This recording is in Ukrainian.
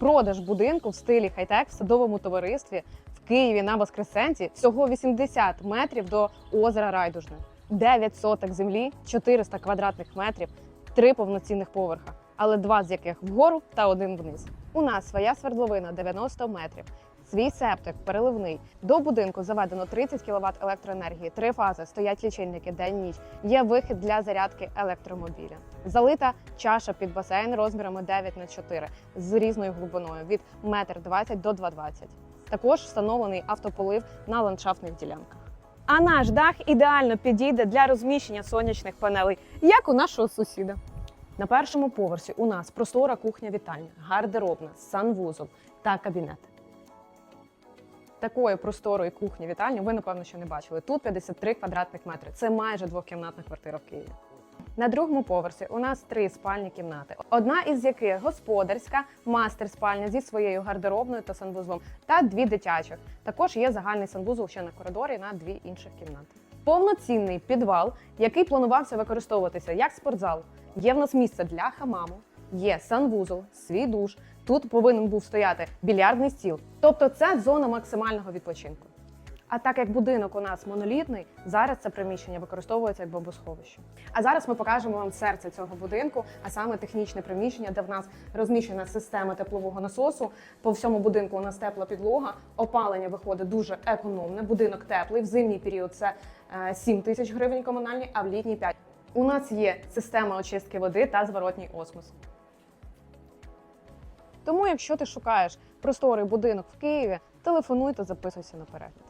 Продаж будинку в стилі хай-тек в садовому товаристві в Києві на Воскресенці всього 80 метрів до озера Райдужне, 9 соток землі, 400 квадратних метрів, три повноцінних поверха, але два з яких вгору та один вниз. У нас своя свердловина 90 метрів. Свій септик переливний. До будинку заведено 30 кВт електроенергії, три фази, стоять лічильники день-ніч. Є вихід для зарядки електромобіля. Залита чаша під басейн розмірами 9 на 4 з різною глибиною від 1,20 м до 2,20 м. Також встановлений автополив на ландшафтних ділянках. А наш дах ідеально підійде для розміщення сонячних панелей, як у нашого сусіда. На першому поверсі у нас простора кухня-вітальня, гардеробна, санвузол та кабінет. Такої просторої кухні вітальні ви напевно ще не бачили. Тут 53 квадратних метри. Це майже двокімнатна квартира в Києві. На другому поверсі у нас три спальні кімнати. Одна із яких господарська, мастер-спальня зі своєю гардеробною та санвузлом, та дві дитячих. Також є загальний санвузол ще на коридорі на дві інших кімнати. Повноцінний підвал, який планувався використовуватися як спортзал. Є в нас місце для хамаму, є санвузол, свій душ. Тут повинен був стояти більярдний стіл. Тобто це зона максимального відпочинку. А так як будинок у нас монолітний, зараз це приміщення використовується як бомбосховище. А зараз ми покажемо вам серце цього будинку, а саме технічне приміщення, де в нас розміщена система теплового насосу. По всьому будинку у нас тепла підлога, опалення виходить дуже економне. Будинок теплий. В зимній період це е, 7 тисяч гривень комунальні, а в літній 5. У нас є система очистки води та зворотній осмос. Тому, якщо ти шукаєш просторий будинок в Києві, телефонуй та записуйся на перегляд.